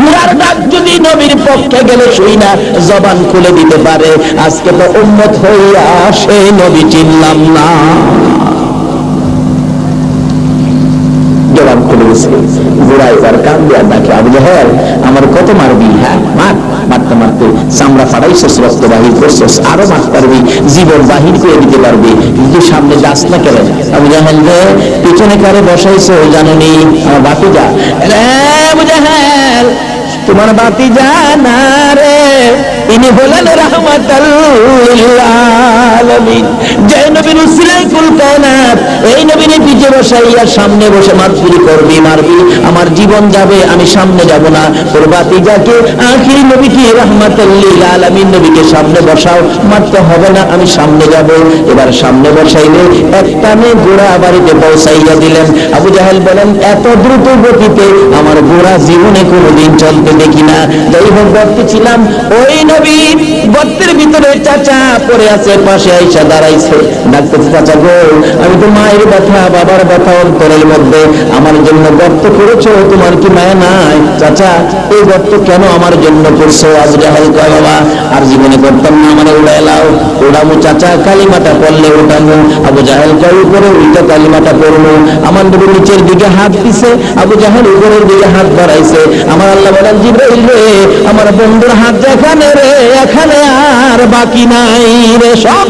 ঘোড়ার ডাক যদি নবীর পক্ষে গেলে শুই না, জবান খুলে দিতে পারে। আজকে তো উন্নত হইয়া সেই নবী চিনলাম না। খুলে গেছে। ঘোড়া এবার কান্দে আর ডাকে আবু জাহেল আমার কত মারবি? হ্যাঁ মার, মারতে মারতে। চামড়া ফাড়াইছিস রক্ত বাহির করছিস আরও মারতে পারবি, জীবন বাহির করে দিতে পারবি। কিন্তু সামনে যাস না কেন? আবু জাহেল রে, পিছনে কারে বসাইছো জাননি? আমার বাপি যা আবু জাহেল, তোমার বাতি জানা রে? ইনি হলেন এই বসাইয়া সামনে বসে করবি, মারবি। আমার জীবন যাবে, আমি সামনে যাব না। যাকে আখির নবীকে নবীকে সামনে বসাও। মারতে হবে না, আমি সামনে যাব। এবার সামনে বসাইলে একটা মেয়ে ঘোড়া বাড়িতে পৌঁছাইয়া দিলেন। আবু জাহেল বলেন, এত দ্রুত গতিতে আমার ঘোড়া জীবনে কোনোদিন চলতে দেখি না। যাই হোক ছিলাম। ওই নবী গর্তের ভিতরে চাচা পড়ে আছে, পাশে আইসা দাঁড়াইছে। ডাকতেছে, চাচা গো, আমি তো মায়ের ব্যথা, বাবার ব্যথা অন্তরের মধ্যে। আমার জন্য গর্ত করেছ, তোমার কি মায়া নাই? চাচা, এই গর্ত কেন আমার জন্য করছ? আবু জাহেল কয় বাবা আর জীবনে করতাম না, আমার উড়াই লাও। উড়ামু, চাচা, কালিমাটা পড়লে উঠামু আবু জাহেল কয়, উপরে উল্টা কালিমাটা পড়ব আমার নবী নিচের দিকে হাত দিছে, আবু জাহেল উপরের দিকে হাত বাড়াইছে। আমার আল্লাহ বলেন, জিব্রাইল রে, আমার বন্ধুর হাত যেখানে রে, এখানে আর বাকি নাই রে, সব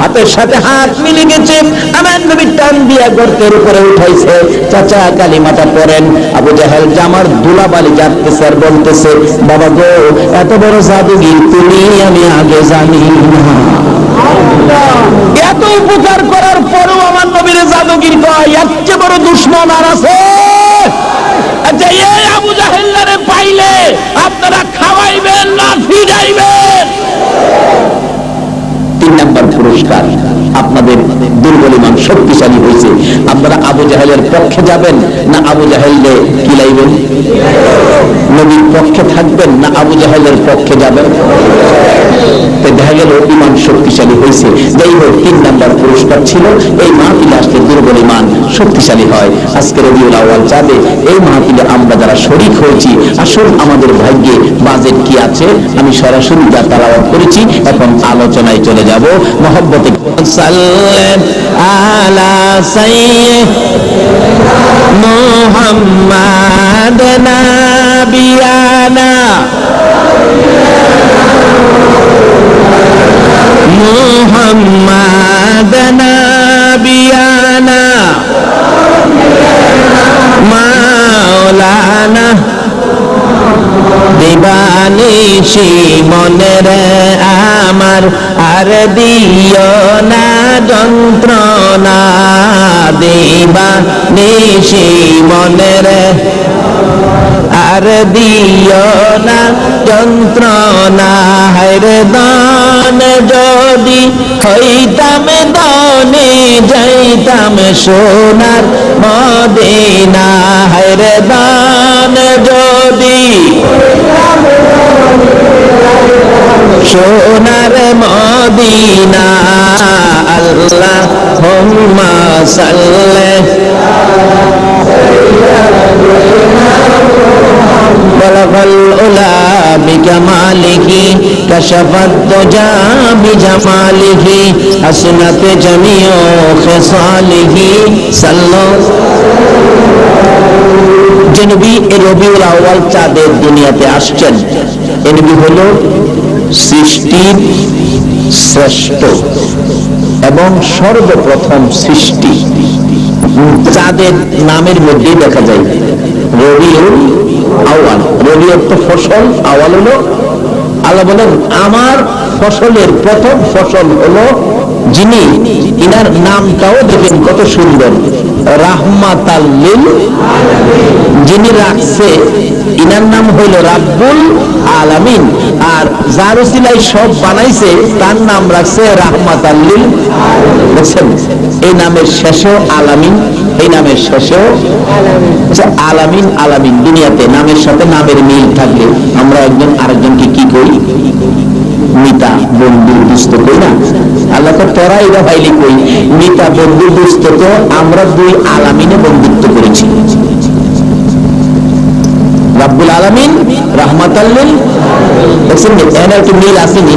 হাতের সাথে হাত মিলে গেছে। আমার নবী টান দিয়া গর্তের উপরে উঠাইছে। চাচা কালিমাটা পড়েন। আবু জাহেল জামার দুলাবালি যাচ্ছে আর বলতেছে, বাবা গো, এত বড় জাদুগির তুমি, আমি আগে জানি না। এত উপকার করার পরেও আমার নবীর জাদুগির কয় বড় দুশ্মন আর আছে। আচ্ছা আবু পাইলে আপনারা খাওয়াইবেন না ফিরাইবেন তিন নম্বর পুরস্কার। আপনাদের দুর্বল ইমান শক্তিশালী হয়েছে। আপনারা আবু জাহেলের পক্ষে যাবেন না আবু জাহেলকে কিলাইবেন নবীর পক্ষে থাকবেন না আবু জাহেলের পক্ষে যাবেন? দেখা গেল ইমান শক্তিশালী হয়েছে। যাই হোক, তিন নাম্বার পুরস্কার ছিল। এই মাহফিলে আসলে দুর্বল ইমান শক্তিশালী হয়। আজকে রবিউল আওয়াল চাঁদে এই মাহফিলে আমরা যারা শরিক হয়েছি আমাদের ভাগ্যে বাজেট কি আছে? আমি সরাসরি যা করেছি, এখন আলোচনায় চলে যাব। মহব্বতে সাল্লেম আলা সাইয়্যিদ মুহাম্মাদ নাবিয়ানা মুহাম্মাদ নাবিয়ানা মাওলানা দিবানিশি মনের আমার আর দিও না যন্ত্রণা দিবানিশি মনের আর দিও না যন্ত্রণা হায়রে দান যদি হইতাম, দানে যাইতাম সোনার মদিনা হায়রে দান যদি সোনার মদিনা আল্লাহ হুম্মা সাল্লাহ بلغ العلا بكماله كشف الدجى بجماله حسنت جميع خصاله صلوا যে নবী রবিউল চাঁদের দুনিয়াতে আসছেন। এ নবী হল সৃষ্টির শ্রেষ্ঠ এবং সর্বপ্রথম সৃষ্টি। চাঁদের নামের মধ্যে দেখা যায় রবিউল রবি অর্থ ফসল আওয়াল হলো আল্লাহ বলেন, আমার ফসলের প্রথম ফসল হলো যিনি ইনার নামটাও দেখেন কত সুন্দর। রাহমাতাল্লিল। যিনি রাখছে, ইনার নাম হইল রাব্বুল আলামিন। আর যার উসিলাই সব বানাইছে, তার নাম রাখছে রাহমাতাল্লিল। বুঝছেন এই নামের শেষেও আলামিন, এই নামের শেষেও আলামিন আলামিন। দুনিয়াতে নামের সাথে নামের মিল থাকলে আমরা একজন আরেকজনকে কি করি? মিতা, বন্ধু, দুস্থ কই না? আল্লাহ তোরা এরা ভাইলি কই মিতা বন্ধু তো আমরা দুই আলামিনে বন্ধুত্ব করেছি। রাব্বুল আলামিন রাহমাতাল্লিল দেখছেন? এখানে একটু মিল আসেনি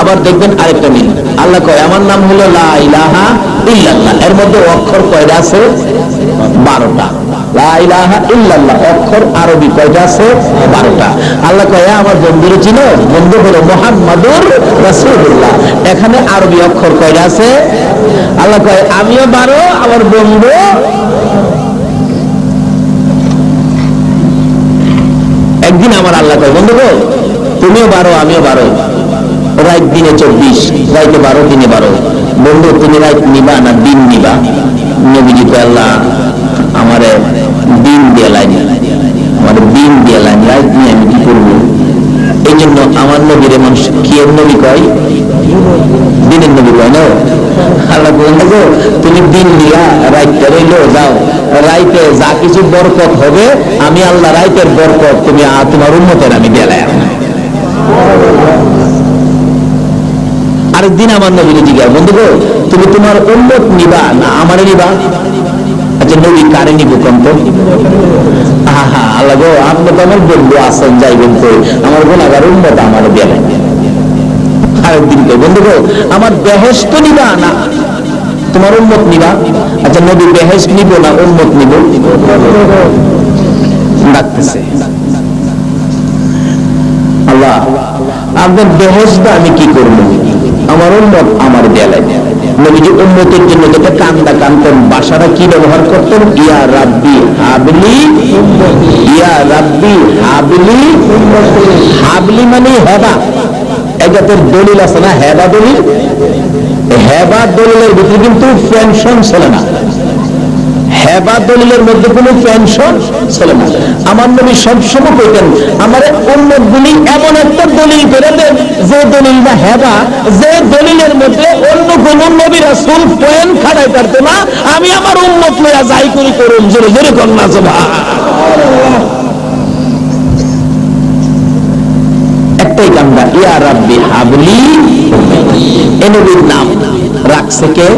আবার দেখবেন আরেকটা মিল। আল্লাহ কয়, আমার নাম হলো লা ইলাহা ইল্লাল্লাহ। এর মধ্যে অক্ষর কয়টা আছে? বারোটা। অক্ষর আরবি কয়টা আছে? বারোটা। আল্লাহ কয়, "এ আমার বন্ধুরে চিনো বন্ধু হলো মোহাম্মদুর রাসূলুল্লাহ। এখানে আরবি অক্ষর কয়টা আছে? আল্লাহ কয়, আমিও বারো, আমার বন্ধু একদিন আমার আল্লাহ কয়, বন্ধু তুমিও বারো, আমিও বারো। রাত দিনে চব্বিশ, রাইতে বারো, দিনে বারো। বন্ধু, তুমি রাত নিবা না দিন নিবা? নবীজি আল্লাহ আমারে দিন দিয়ে লাইন আমার দিন দিয়ে লাইন নিয়ে আমি কি করব? এই জন্য আমার মানুষ কি নবী কয়? দিনের নবী কয় না? আল্লাহ বলেন গো তুমি দিন নিয়া রাইতে যাও। রাইতে যা কিছু বরকত হবে, আমি আল্লাহ রাইতের বরকত তুমি তোমার উন্মতের আমি গেলাম আরেকদিন আমার নবীরে জিজ্ঞাসা বন্ধু তুমি তোমার উন্নত নিবা না আমারে নিবা? আচ্ছা নবী কারে নিব কোন তো আল্লাহ গো আপনি তো আমার বন্ধু আছেন যাইবেন তো আমার গুণাগার উন্মত আমার গেলেন আরেকদিন কই, বন্ধু গো, আমার বেহেস্ত নিবা না? তোমার উন্মত নিবা? আচ্ছা নবী বেহেস্ত নিব না উন্মত নিব? ডাকতেছে। আল্লাহ আপনার বেহেস্ত আমি কি করব? আমার উন্মত আমার দেয়ালে। নবীজি উন্মতের জন্য যেটা কান্দা বাসারা কি ব্যবহার করতেন? ইয়া রাব্বি হাবলি, ইয়া রাব্বি হাবলি হাবলি মানে হেবা। দলিল আছে না? হেবা দলিল? হেবা দলিলের ভিতরে কিন্তু পেনশন ছিল না। হেবা দলিলের মধ্যে কোনো পেনশন ছিল না। আমার নবী সবসময় কইতেন, আমার উন্মতগুলি এমন একটা দলিল করে দেন যে দলিল বা হেবা, যে দলিলের মধ্যে অন্য কোন নবী রাসূল পয়েন্ট খাড়াই পারতো না, আমি আমার উন্মত লইয়া যাই করি করুন জোরে জোরে কন্যা সভা একটাই কান্দা ইয়া রাব্বি হাবলি, এ নবীর নাম রাখছে কে?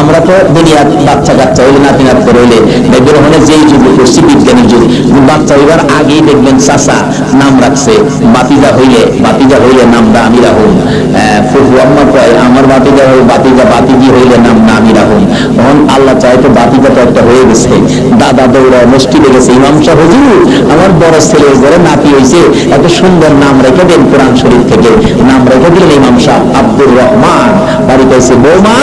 আমরা তো দুনিয়ার বাচ্চা কাচ্চা হইলে, নাতি নাত হইলে দেখবেন ওখানে যেই যুগে করছি বিজ্ঞানের যুগ, বাচ্চা হইবার আগেই দেখবেন চাষা নাম রাখছে বাতিজা হইলে বাতিজা হইলে নামটা আমি রাখুন। ফুফু আম্মা কয়, আমার বাতিজা হই বাতিজা বাতিজি হইলে নামটা আমি রাখুন। তখন আল্লাহ চায় তো বাতিজা তো একটা হয়ে গেছে। দাদা দৌড়া মসজিদে গেছে, ইমাম হুজুর, আমার বড় ছেলে ঘরে নাতি হয়েছে এত সুন্দর নাম রেখে দেন কোরআন শরীফ থেকে। নাম রেখে দিলেন ইমাম সাহ আব্দুর রহমান। বাড়িতে বৌমা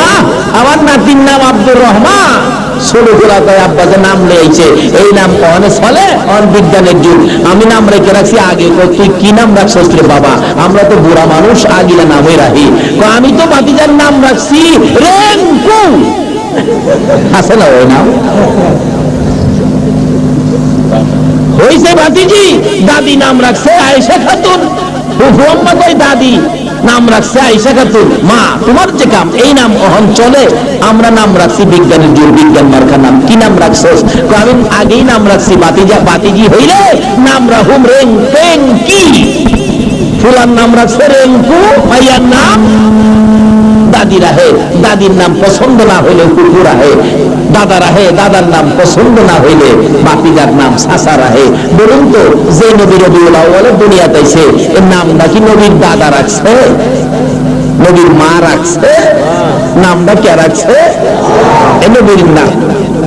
আমার নাতির নাম আব্দুর রহমান। ছোট গোলা আব্বাকে নাম লেগেছে এই নাম কখনো চলে? অন বিজ্ঞানের যুগ। আমি নাম রেখে রাখছি আগে। তুই কি নাম রাখছিস রে বাবা? আমরা তো বুড়া মানুষ নামই রাখি। আমি তো বাতিজার নাম রাখছি রেঙ্কু। আছে না ওই নাম? ভাতিজি। দাদি নাম রাখছে আয়েশা খাতুন। দাদি? নাম রাখছে আইসা খাতুন। মা তোমার যে কাম এই নাম অহন চলে। আমরা নাম রাখছি বিজ্ঞানের জোর বিজ্ঞান মার্কা নাম। কি নাম রাখছস? কই, আমি আগেই নাম রাখছি বাতিজা বাতিজি হইলে নাম রাহুম রেং পেং কি ফুলার নাম রাখছে রেঙ্কু। ভাইয়ার নাম দাদি রাহে দাদির নাম পছন্দ না হইলে কুকুর রাহে দাদা রাহে দাদার নাম পছন্দ না হইলে বাপিদার নাম সাসা রাহে বলুন তো, যে নবী রবিউল আউ্বালে দুনিয়াতে এর নাম নাকি নবীর দাদা রাখছে? নবীর মা রাখছে? নামটা কে রাখছে? এ নবীর নাম।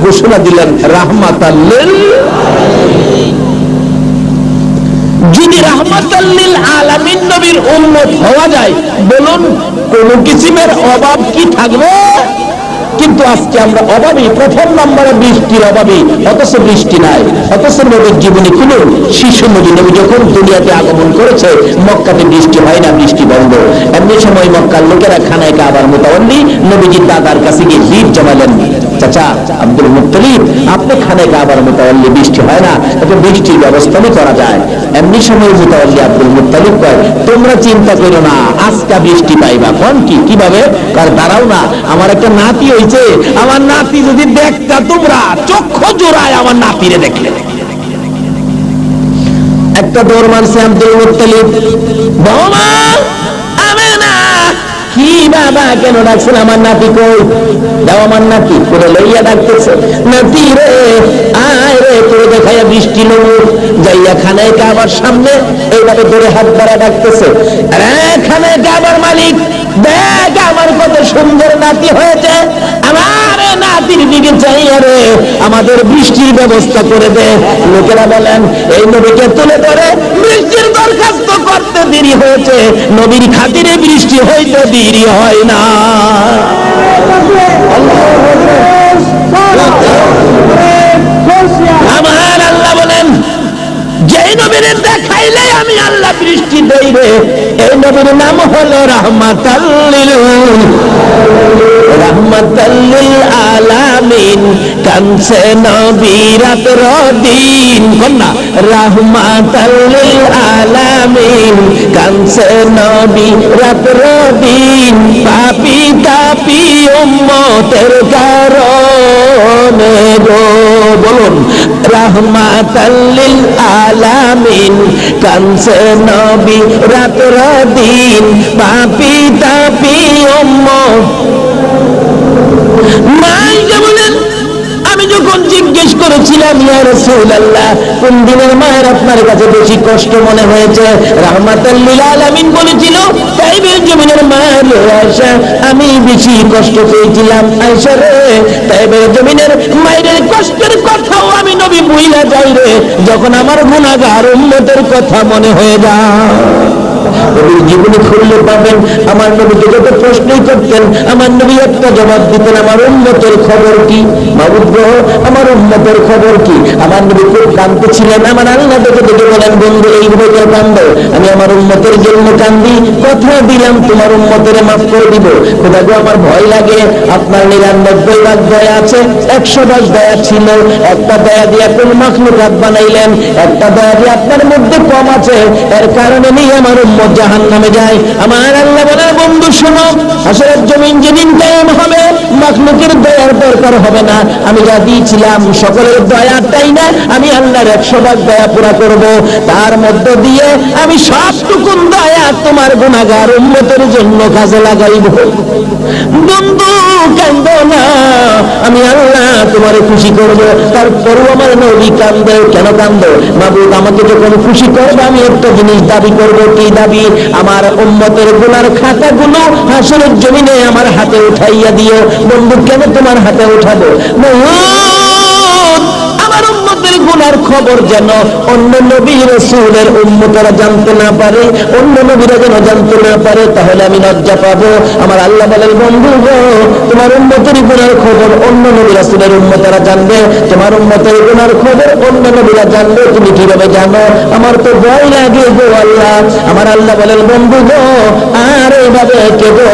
ঘোষণা দিলেন রাহমাতাল্লিল যদি রাহমাতাল্লিল আলামিন নবীর উম্মত হওয়া যায়। বলুন কোন কিসিমের অভাব কি থাকবে? কিন্তু আজকে আমরা অভাবী, প্রথম নম্বরে বৃষ্টির অভাবী, অথচ বৃষ্টি নাই, অথচ নবীর জীবনী খুলুন শিশু নবী নবী যখন দুনিয়াতে আগমন করেছে, মক্কাতে বৃষ্টি হয় না, বৃষ্টি বন্ধ। এমনি সময় মক্কার লোকেরা খানায় কাবার মোতাবল্লি নবীজির দাদার কাছে গিয়ে ভিড় জমালেন। চাচা আব্দুল মুত্তলিব, আপনি খানে কাবার মোতাবল্লি বৃষ্টি হয় না এটা বৃষ্টির ব্যবস্থা করা যায়। এমনি সময় মোতাবল্লি আব্দুল মুত্তালিব কয়, তোমরা চিন্তা করো না আজকা বৃষ্টি পাইবা। কোন কি? কীভাবে? কার দাঁড়াও না। আমার একটা নাতি হইছে। আমার নাতি যদি দেখতা তোমরা, চক্ষু জোড়ায় আমার নাতিরে দেখলে। একটা দৌড় মারছে আব্দুল মুত্তালিব বৌমা আমেনা কি বাবা, কেন ডাকছেন? আমার নাতি কই? দাও আমার নাতি করে লইয়া ডাকতেছে। নাতি রে, আয় রে দেখাইয়া বৃষ্টি যাইয়া খানায় সামনে এইভাবে ধরে হাত বাড়া ডাকতেছে। মালিক, দেখ আমার কত সুন্দর নাতি হয়েছে। আমার নাতির দিকে চাইয়া রে, আমাদের বৃষ্টির ব্যবস্থা করে দে। লোকেরা বলেন, এই নবীকে তুলে ধরে বৃষ্টির দরখাস্ত করতে দেরি হয়েছে, নবীর খাতিরে বৃষ্টি হইতে দেরি হয় না। আমার আল্লাহ বলেন যে নবীর দেখাইলে আমি আল্লাহ বৃষ্টি দেই এই নবীর নাম হলো রহমাতাল্লিল কানসে নবীরাত রদিন কন্যা রহমাতাল্লিল আলামিন কানসে নবীরাত রদিন পাপি, তাপি উম্মতের কারণে গো, বলুন রহমাতাল্লিল আলামিন কানসে নবী রাত দিন পাপি, তাপি উম্মত বলেন আমি যখন জিজ্ঞেস করেছিলাম কোন দিনের মায়ের আপনার কাছে বেশি কষ্ট মনে হয়েছে? বলেছিল তাইবের জমিনের মায়ের আয়েশা আমি বেশি কষ্ট পেয়েছিলাম। আয়েশা রে তাইবের জমিনের মায়ের কষ্টের কথাও আমি নবী ভুইলা যাই রে, যখন আমার গুনাহগার উম্মতের কথা মনে হয়ে যায়। নবীর জীবনী খুললে পাবেন, আমার নবীকে যত প্রশ্নই করতেন, আমার নবী একটা জবাব দিতেন, আমার উন্নতের খবর কি? আমার উন্নতের খবর কি? আমার নবী খুব কান্দতে ছিলেন, আমার আল্লাহ দেখে দেখে বলেন, বন্ধু কেউ কান্দ? আমি আমার উন্নতের জন্য কান্দি, কথা দিলাম, তোমার উন্নতের মাফ করে দিব। খোদা গো, আমার ভয় লাগে, আপনার নিরানব্বই ভাগ দয়া আছে, একশো ভাগ দয়া ছিল, একটা দয়া দিয়ে কোন মাখলুকাত বানাইলেন, একটা দয়া দিয়ে আপনার মধ্যে কম আছে, এর কারণে নেই আমার উম্মত জাহান নামে যায়। আমার আল্লাহ বলে, বন্ধু, শোনো আসলে জমিন যেদিন কায়েম হবে দয়ার দরকার হবে না। আমি যা দিয়েছিলাম, সকলের দয়াটাই না? আমি আল্লাহর একশো ভাগ দয়া পুরা করব। তার মধ্য দিয়ে আমি সবটুকুন দয়া তোমার গুণাগার উন্নতের জন্য কাজে লাগাইব। বন্ধু কান্দ না। আমি আল্লাহ তোমার খুশি করব। তারপরও আমার নবী কান্দে। কেন কান্দ? মাবুদ আমাকে যখন খুশি করবে আমি একটা জিনিস দাবি করব। কি দাবি? আমার উম্মতের গুনার খাতাগুলো হাসনের জমিনে আমার হাতে উঠাইয়া দিও। বন্ধু কেন তোমার হাতে উঠাবো? মহুদ, আমার উম্মতের গুনার খবর যেন অন্য নবী রসুলের উম্মতরা জানতে না পারে, অন্য নবীরা যেন জানতে না পারে, তাহলে আমি লজ্জা পাবো। আমার আল্লাহ বলেন, বন্ধু গো, তোমার উম্মতের গুনার খবর অন্য নবী রসুলের উম্মতরা জানবে। তোমার উম্মতের গুনার খবর অন্য নবীরা জানবে, তুমি কীভাবে জানো? আমার তো ভয় লাগে গো আল্লাহ। আমার আল্লাহ বলেন, বন্ধু গো, আর এইভাবে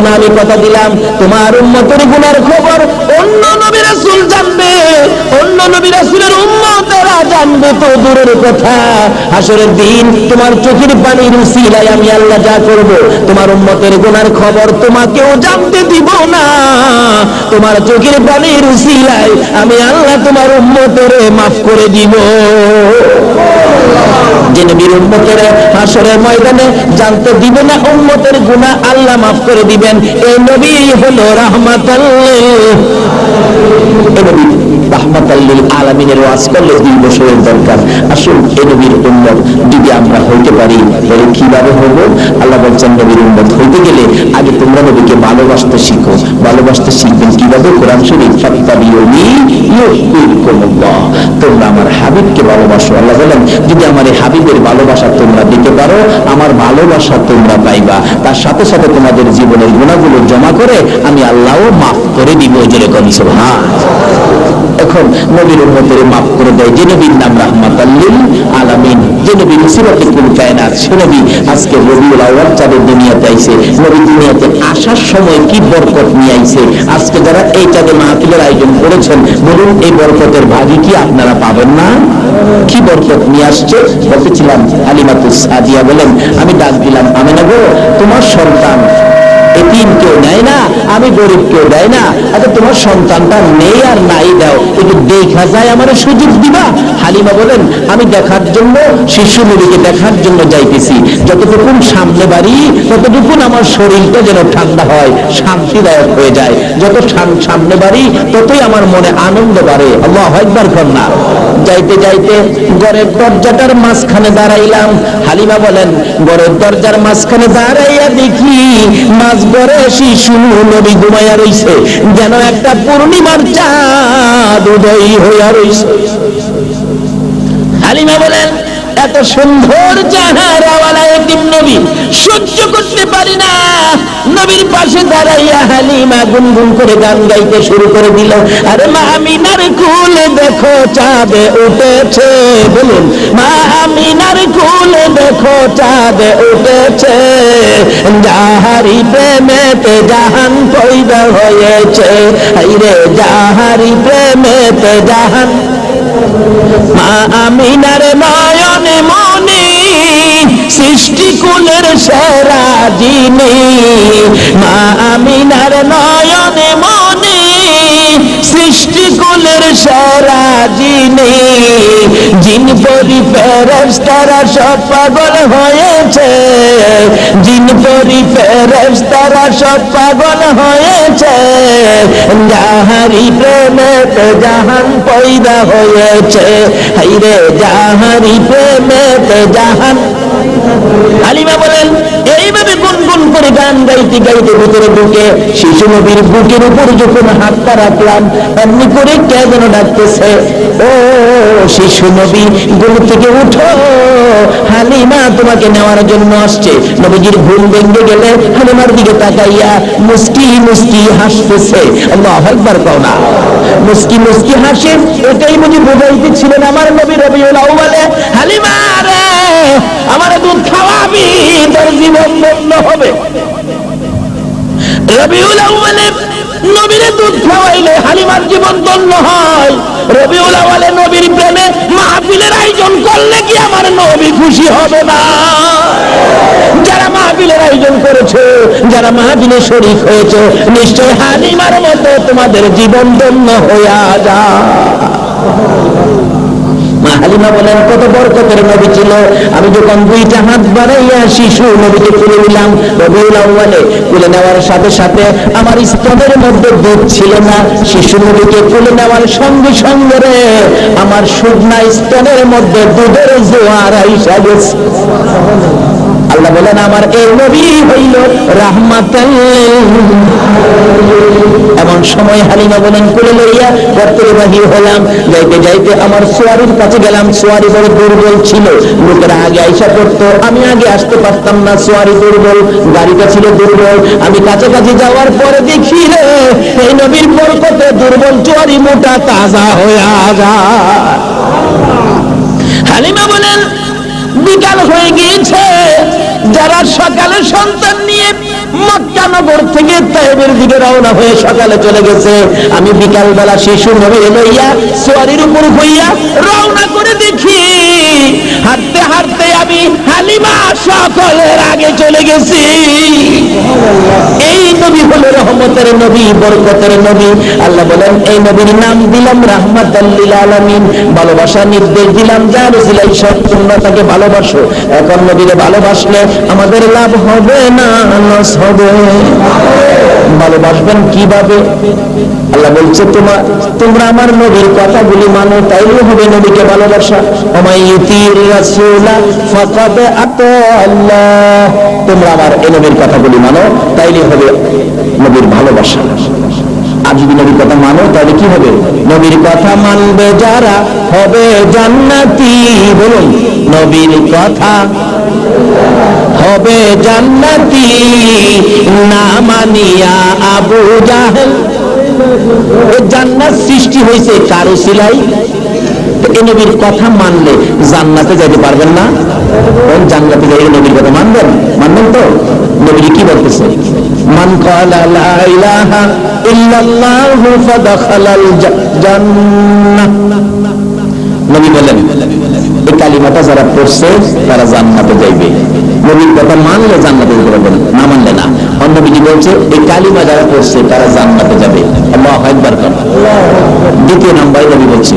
না, আমি কথা দিলাম। তোমার উম্মতের গুনার খবর অন্য নবী রাসূল জানবে, অন্য নবী রাসূলের উম্মতেরা জানবে তো দূরের কথা। হাসরের দিন তোমার চোখের পানির উসিলায় আমি আল্লাহ যা করব, তোমার উম্মতের গুনার খবর তোমাকেও জানতে দিব না। তোমার চোখের পানির উসিলায় আমি আল্লাহ তোমার উম্মতের মাফ করে দিব। যে নবীর হাসরের ময়দানে জানতে দিবে না, উম্মতের গুনাহ আল্লাহ মাফ করে দিবেন। এই নবী হলো রাহমাতাল্লিল আলামিনের ওয়াজ করলে দুই বছরের দরকার। আসুন এই নবীর উম্মত যদি আমরা হইতে পারি, তাহলে কীভাবে হব আল্লাহ বলছেন, নবীর উম্মত হইতে গেলে আগে তোমরা নবীকে ভালোবাসতে শিখো। ভালোবাসতে শিখবেন কীভাবে? কোরআন শরীফ, ফাত্তাবিউনি ইউহিব্বুকুমুল্লাহ। তোমরা আমার হাবিবকে ভালোবাসো। আল্লাহ বলেন যদি আমার এই হাবিবের ভালোবাসা তোমরা দিতে পারো, আমার ভালোবাসা তোমরা পাইবা। তার সাথে সাথে তোমাদের জীবনের গুণাগুলো জমা করে আমি আল্লাহও মাফ করে দিব যেরকম সুবহান। এখন নবীর উম্মতের মাফ করে দেয় যে নবীর নাম রাহমাতাল্লিল আলামিন। যে নবী মুসিবতে কুল কায়নাত, সে নবী আজকে রবিউল আউয়াল চাঁদের দুনিয়াতে আইছে নবী দুনিয়াতে আসার সময় কি বরকত নিয়ে আইছে? আজকে যারা এই চাঁদে মাহফিলের আয়োজন করেছেন, বলুন এই বরকতের ভাগই কি আপনারা পাবেন না? কি বরকত নিয়ে আসছে বলতেছিলাম আলিমাতুস আদিয়া বলেন আমি ডাক দিলাম আমি না তোমার সন্তান এতিম কেউ নেয় না, আমি গরিব কেউ দেয় না। আচ্ছা তোমার সন্তানটা নেই আর নাই দাও একটু দেখা যায় আমার সুযোগ দিবা। হালিমা বলেন, আমি দেখার জন্য, শিশু দেখার জন্য যাইতেছি। যতটুকুন সামনে বাড়ি, ততটুকুন আমার শরীরটা যেন ঠান্ডা হয়, শান্তিদায়ক হয়ে যায়। যত সামনে বাড়ি, ততই আমার মনে আনন্দ বাড়ে। আল্লাহ একবার না। যাইতে যাইতে ঘরের দরজাটার মাঝখানে দাঁড়াইলাম। হালিমা বলেন, ঘরের দরজার মাঝখানে দাঁড়াইয়া দেখি মাঝ ঘরে শিশু নবী ঘুমাইয়া রইছে যেন একটা পূর্ণিমার চাঁদ উদয় হইয়া রইছে। হালিমা বলেন এত সুন্দর চেহারাওয়ালা একটি নবী, সহ্য করতে পারি না। নবীর পাশে দাঁড়াইয়া হালিমা গুনগুন করে গান গাইতে শুরু করে দিল। আরে মা আমিনার কুলে দেখো, চাঁদে উঠেছে। বলুন, মা আমিনার কুলে দেখো, চাঁদে উঠেছে। যাহারি প্রেমেতে জাহান পয়দা হয়েছে। আইরে যাহারি প্রেমেতে জাহান মা আমিনার মনি সৃষ্টি কুলের সেরা যিনি, মা আমিনার নয়নে মনি সৃষ্টি কুলের সেরা যিনি। জিন পরি ফেরেস্তারা সব পাগল হয়েছে, জিন পরি ফেরেস্তারা সব পাগল হয়েছে। যাহারি প্রেমেতে জাহান পয়দা হয়েছে, হাইরে যাহারি প্রেমেতে জাহান হালিমা বলেন, এইভাবে গুনগুন করে গান গাইতে গাইতে ভিতরে ঢুকে শিশু নবীর বুকের উপর যখন হাতটা রাখলাম, এমনি করে কে যেন ডাকতেছে, ও শিশু নবী, ঘুম থেকে উঠো, হালিমা তোমাকে নেওয়ার জন্য আসছে। নবীজির ঘুম ভেঙে গেলে হালিমার দিকে তাকাইয়া মুস্কি মুস্কি হাসতেছে। আল্লাহ একবার কও না। মুস্কি মুস্কি হাসে, এটাই বুঝি বুঝাইতে ছিলেন আমার নবী রবিউল আউয়ালে। হালিমা! আমার দুধ খাওয়াবি তোর জীবন ধন্য হবে। রবিউল আউয়ালে নবীরে দুধ খাওয়াইলে হালিমার জীবন ধন্য হয়। রবিউল আউয়ালে নবীর প্রেমে মাহফিলের আয়োজন করলে কি আমার নবী খুশি হবে না? যারা মাহফিলের আয়োজন করেছে, যারা মাহফিলে শরীক হয়েছে, নিশ্চয় হালিমার মতো তোমাদের জীবন ধন্য হইয়া যা হালিমা বলেন, কত বরকতের নবী ছিল। আমি যখন দুইটা হাত বাড়াইয়া শিশু নবীকে তুলে নিলাম আউয়ালে, তুলে নেওয়ার সাথে সাথে আমার স্তনের মধ্যে দুধ ছিল না। শিশু নবীকে তুলে নেওয়ার সঙ্গে সঙ্গে রে, আমার শুকনা স্তনের মধ্যে দুধের জোয়ার আইসা গেছে। আল্লাহ বলেন, আমার এই নবী হইল রাহমাতাল এমন সময় হালিমা বলেন, কুলে লইয়া গর্তের বাহির হলাম। যাইতে যাইতে আমার সোয়ারির কাছে গেলাম। সোয়ারি বড় দুর্বল ছিল। লোকেরা আগে আইসা পড়তো আমি আগে আসতে পারতাম না। সোয়ারি দুর্বল, গাড়িটা ছিল দুর্বল। আমি কাছাকাছি যাওয়ার পরে দেখি রে এই নবীর বরকতে দুর্বল চুয়ারি মোটা তাজা হইয়া যায় হালিমা বলেন, বিকাল হয়ে গিয়েছে। যারা সকালে সন্তান নিয়ে মক্কানগর থেকে তাইবের দিকে রওনা হয়ে সকালে চলে গেছে। আমি বিকাল বেলা শিশু নবী লইয়া সোয়ারির উপর হইয়া রওনা করে দেখি। হাঁটতে হাঁটতে আমি হালিমা সকলের আগে চলে গেছি। এই নবী হলো রহমতের নবী, বরকতের নবী। আল্লাহ বলেন, এই নবীর নাম দিলাম রাহমাতাল্লিল আলামিন। ভালোবাসা নির্দেশ দিলাম যা রসিলাই সব তোমরা তাকে ভালোবাসো। এখন নবীরে ভালোবাসলে আমাদের লাভ হবে না হবে ভালোবাসবেন কীভাবে? আল্লাহ বলছে তোমার তোমরা আমার নবীর কথাগুলি মানো, তাইলে হবে নবীকে ভালোবাসা। তোমরা আমার এই নবীর কথাগুলি মানো, তাইলে হবে নবীর ভালোবাসা। আর যদি নবীর কথা মানো, তাহলে কি হবে? নবীর কথা মানবে যারা, হবে জান্নাতি। বলুন, নবীর কথা হবে জান্নাতি, না মানিয়া আবু জাহেল। এ জান্নাত সৃষ্টি হয়েছে কারও সিলাই? এই নবীর কথা মানলে জান্নাতে যেতে পারবেন না? জান্নাতে যাই নবীর কথা মানবেন? মানবেন তো? নবীর কি বলতেছে? মান ক্বালা লা ইলাহা ইল্লাল্লাহু ফাদাখালাল জান্নাহ। নবী বলেন এই কালিমাটা যারা পড়ছে, তারা জান্নাতে যাইবে। নবীর কথা মানলে জান্নাতে যেতে পারবে না না মানলে না। অন্যবিধি বলছে, এই কালিমা যারা পড়ছে, তারা জান্নাতে যাবে। একবার কর দ্বিতীয় নাম্বারে নবী বলছে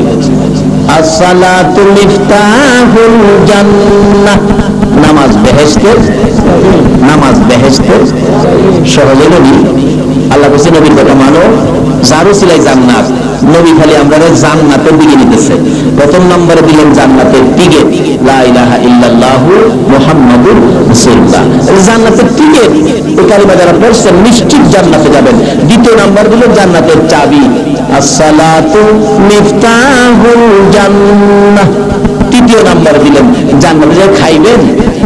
নামাজ বেহেশতের নামাজ বেহেশতের সহজে নবী, আল্লাহ বলছে, নবীর কথা মানো যারও সিলাই জান্নাত। নবী খালি আমরা জান্নাতের দিকে নিতেছে। প্রথম নম্বরে দিলেন জান্নাতের রাসূলুল্লাহ। জান্নাতের কালিমা যারা নিশ্চিত জান্নাতে যাবেন। দ্বিতীয় দিলেন জান্নাতের চাবি। আসসালাতু মিফতাহুল জান্নাহ। তৃতীয় নাম্বার দিলেন জান্নাতে খাইবেন,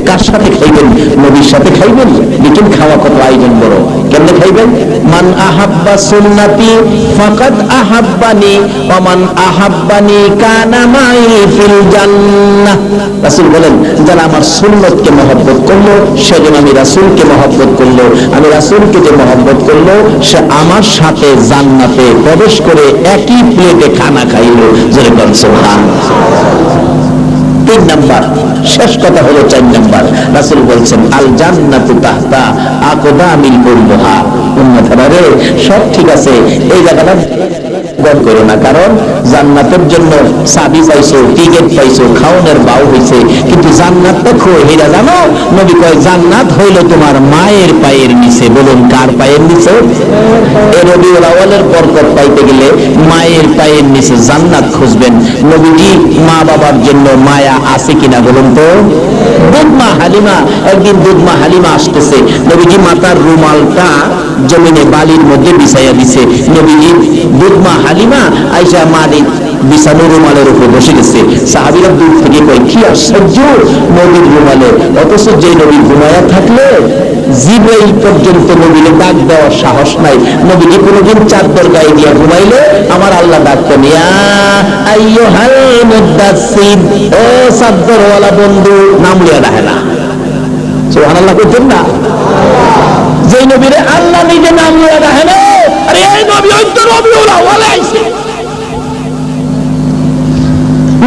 কার সাথে খাইবেন? নবীর সাথে খাইবেন? লেকিন খাওয়া কত আয়োজন বড়। কেমনে খাইবেন মান আহাব্বা সুন্নাতি, ফাকাদ আহাব্বানি মান আহাব্বানি কানা মাই ফিল জান্নাহ। রাসূল বলেন, যারা আমার সুন্নতকে মহব্বত করল, সেজন্য আমি রাসূলকে মহব্বত করল। আমি রাসূলকে যে মহব্বত করল, সে আমার সাথে জান্নাতে প্রবেশ করে একই প্লেটে খানা খাইলো। যেরকম সুবহান তিন নাম্বার। শেষ কথা হলো চার নাম্বার। রাসুল বলছেন আল জান্নাতু তাহতা আকদামিল উম্মাহা। উম্মাহারা রে সব ঠিক আছে, এই জায়গাটা গণ করো না। কারণ জান্নাতের জন্য চাবি পাইছো, টিকেট পাইছো, খাওনের বাউ হইছে। কিন্তু জান্নাত দেখো হেরা জানো? নবী কয়, জান্নাত হইল তোমার মায়ের পায়ের নিচে। বলুন, কার পায়ের নিচে? এ বরকত পাইতে গেলে মায়ের পায়ের নিচে জান্নাত খুঁজবেন। নবীজি মা বাবার জন্য মায়া আছে কিনা বলুন তো? দুধমা হালিমা, একদিন দুধমা হালিমা আসতেছে। নবীজি মাতার রুমালটা জমিনে বালির মধ্যে বিছাইয়া দিছে। নবীজি দুধমা হালিমা আইসা মারি বিছানো রুমালের উপর বসে গেছে। সাহাবিরা দূর থেকে কয়, কি আশ্চর্য, নবীর রুমালে। অথচ যে নবী ঘুমায়া থাকলে, জিব্রাইল পর্যন্ত ডাক দেওয়ার সাহস নাই। নবীকে কোনোদিন চাদর গায়ে দিয়া ঘুমাইলে, আমার আল্লাহ ডাকতো নিয়া আইয়ুহাল মুদাসসির, ও চাদরওয়ালা বন্ধু, নাম লিয়া রাখে না। না? যে নবীরে আল্লাহ নিজে নাম লিয়া রাখে আরে এই নবী ওই তো রবিউল আউয়ালে আইছে।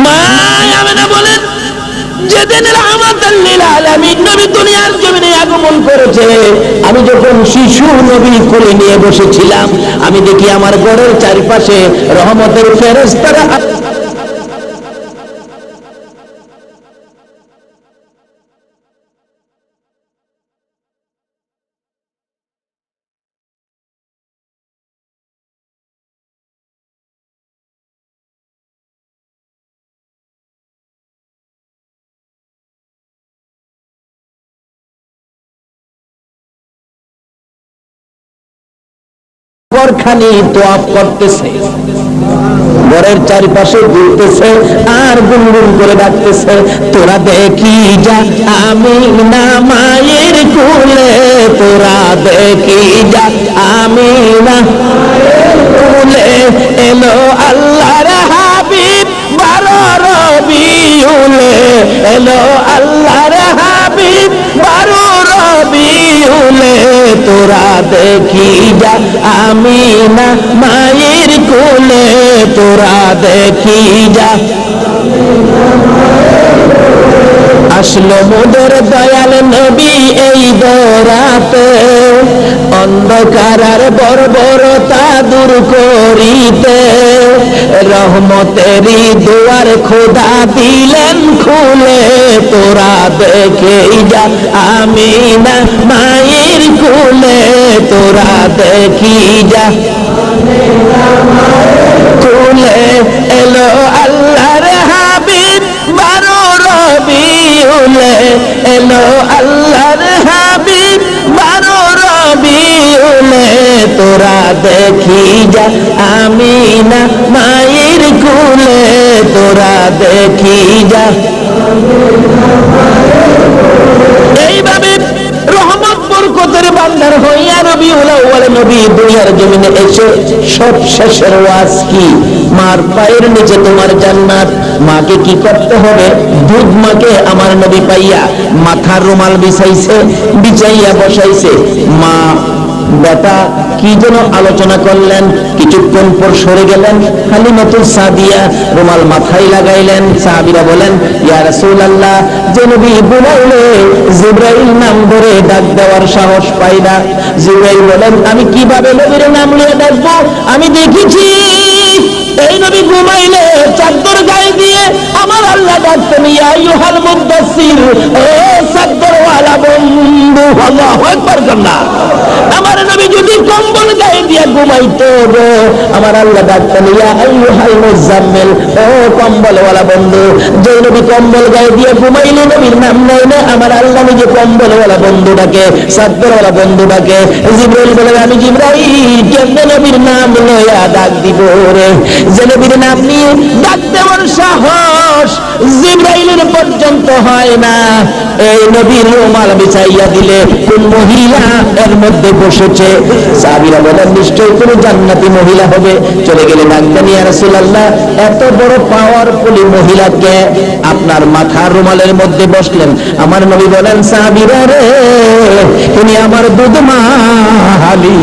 মা আমেনা বলেন যেদিন রহমাতাল লিল আলামিন নবী দুনিয়ার জমিনে আগমন করেছে, আমি যখন শিশু নবী কোলে নিয়ে বসেছিলাম, আমি দেখি আমার ঘরের চারিপাশে রহমতের ফেরেশতারা খানি তোয়াপ করতেছে। ঘরের চারিপাশে ঘুরতেছে আর গুনগুন করে ডাকতেছে, তোরা দেখি যা, আমি না মায়ের তোরা দেখি যা, আমি না এলো আল্লাহর হাবিব বারো রবিউলে। এলো আল্লাহর রবিউলে তোরা দেখি যা। আমি না মায়ের কোলে, তোরা দেখি যা। আসলো মোদের দয়াল নবী এই দরাতে অন্ধকার বর্বরতা দূর করিতে। রহমতেরই দুয়ার খোদা দিলেন খুলে, তোরা দেখে যা আমি না মায়ের কুলে, তোরা দেখি যা। কুলে এলো আল্লাহর হাবিব, বারো রবিউলে এলো আল্লাহর হাবিব। রবিউলে তোরা দেখি যা আমি না মায়ের কুলে তোরা দেখি যা। এইভাবে বান্দার হইয়া নবী জমিনে এসে সব শেষের ওয়াজ কি? মার পায়ের নিচে তোমার জান্নাত। মাকে কি করতে হবে? দুধ মাকে আমার নবী পাইয়া মাথার রুমাল বিছাইছে, বিছাইয়া বসাইছে। মা বেটা কি যেন আলোচনা করলেন, কিছুক্ষণ পর সরে গেলেন, খালি হালিমাতুল সাদিয়া রুমাল মাথায় লাগাইলেন। সাহাবীরা বলেন বুলাইলে জিব্রাইল নাম ধরে ডাক দেওয়ার সাহস পাই না। জিব্রাইল বলেন, আমি কীভাবে নবীর নাম নিয়ে ডাকবো? আমি দেখেছি, এই নবী ঘুমাইলে চাদর গায়ে দিয়ে আমার আল্লাহ ডাকতেন, ইয়া মুদাসসির ও চাদরওয়ালা বন্ধু, আল্লাহু আকবার যদি কম্বল গায়ে দিয়ে ঘুমাইতো গো আমার আল্লাহ ডাকতেন, ইয়া আইয়ুহাল মুজাম্মিল ও কম্বলওয়ালা বন্ধু যে নবী কম্বল গায়ে দিয়ে ঘুমাইলে নবীর নাম নেই না, আমার আল্লাহ নিজে কম্বলওয়ালা বন্ধু ডাকে চাদরওয়ালা বন্ধু ডাকে। জিব্রাইল বলে, আমি জিব্রাইল, কেমনে নবীর নাম লইয়া ডাক দিব রে? যে নবীর নাম নিয়ে ডাক দেওয়ার সাহস জিব্রাইলের পর্যন্ত হয় না। এই নবীর রুমাল বিছাইয়া দিলে কোন মহিলা এর মধ্যে বসেছে? সাহাবীরা বলেন, নিশ্চয়ই কোন জান্নাতি মহিলা হবে। চলে গেলে ডাকতেন ইয়া রাসূলুল্লাহ, এত বড় পাওয়ারফুল মহিলাকে আপনার মাথার রুমালের মধ্যে বসলেন। আমার নবী বলেন, সাহাবীরা রে, তুমি আমার দুধ মালি